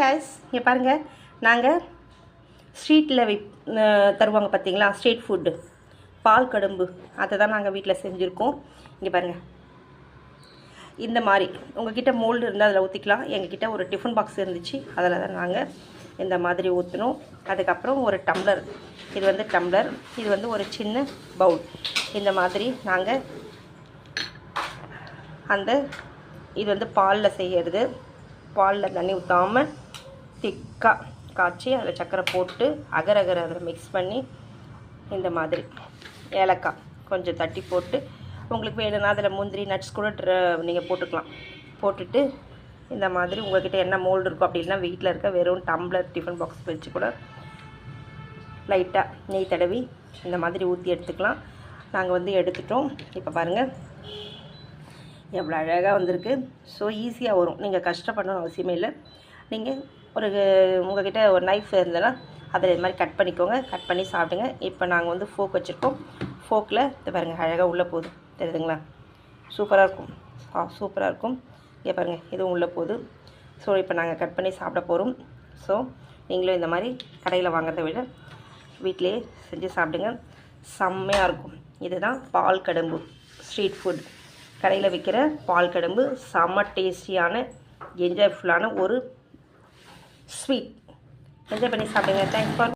Case இங்கே பாருங்கள் நாங்கள் ஸ்ட்ரீட்டில் விப் தருவாங்க பார்த்தீங்களா ஸ்ட்ரீட் ஃபுட்டு பால் கடும்பு. அதை தான் நாங்கள் வீட்டில் செஞ்சுருக்கோம். இங்கே பாருங்கள் இந்த மாதிரி. உங்ககிட்ட மோல்டு இருந்தால் அதில் ஊற்றிக்கலாம் எங்ககிட்ட ஒரு டிஃபன் பாக்ஸ் இருந்துச்சு. அதில் தான் நாங்கள் இந்த மாதிரி ஊற்றினோம் அதுக்கப்புறம் ஒரு டம்ளர் இது வந்து டம்ளர் இது வந்து ஒரு சின்ன பவுல் இந்த மாதிரி நாங்கள் அந்த இது வந்து பாலில் செய்கிறது பாலில் தண்ணி ஊற்றாமல் திக்காக காய்ச்சி அதில் சர்க்கரை போட்டு அகர் அகர் அதில் மிக்ஸ் பண்ணி இந்த மாதிரி. ஏலக்காய் கொஞ்சம் தட்டி போட்டு உங்களுக்கு வேணும்னா அதில் முந்திரி நட்ஸ் கூட நீங்கள் போட்டுக்கலாம். போட்டுட்டு இந்த மாதிரி உங்கள்கிட்ட என்ன மோல்டு இருக்கோ அப்படி வீட்டில் இருக்க வெறும் டம்ளர் டிஃபன் பாக்ஸ் வச்சு கூட லைட்டாக நெய் தடவி இந்த மாதிரி ஊற்றி எடுத்துக்கலாம். நாங்கள் வந்து எடுத்துட்டோம். இப்போ பாருங்கள் எவ்வளோ அழகாக வந்திருக்கு. ஸோ ஈஸியாக வரும். நீங்கள் கஷ்டப்படணும்னு அவசியமே இல்லை. நீங்கள் ஒரு உங்கள்கிட்ட ஒரு நைஃப் இருந்ததுன்னா அதில் இது மாதிரி கட் பண்ணிக்கோங்க. கட் பண்ணி சாப்பிடுங்க. இப்போ நாங்கள் வந்து ஃபோக் வச்சுருக்கோம். ஃபோக்கில் இது பாருங்கள் அழகாக உள்ளே போகுது. தெரியுதுங்களா? சூப்பராக இருக்கும். ஆ சூப்பராக இருக்கும். இங்கே பாருங்கள் இதுவும் உள்ளே போகுது. ஸோ இப்போ நாங்கள் கட் பண்ணி சாப்பிட போகிறோம் ஸோ நீங்களும் இந்த மாதிரி கடையில் வாங்குறத விட வீட்டிலேயே செஞ்சு சாப்பிடுங்க. செம்மையாக இருக்கும். இதுதான் பால் கடம்பு ஸ்ட்ரீட் ஃபுட் கடையில் விற்கிற பால் கடம்பு செம்ம டேஸ்டியான என்ஜாய்ஃபுல்லான ஒரு ஸ்வீட் என்ஜாய் பண்ணி சாப்பிடுங்க தேங்க்ஸ் ஃபார்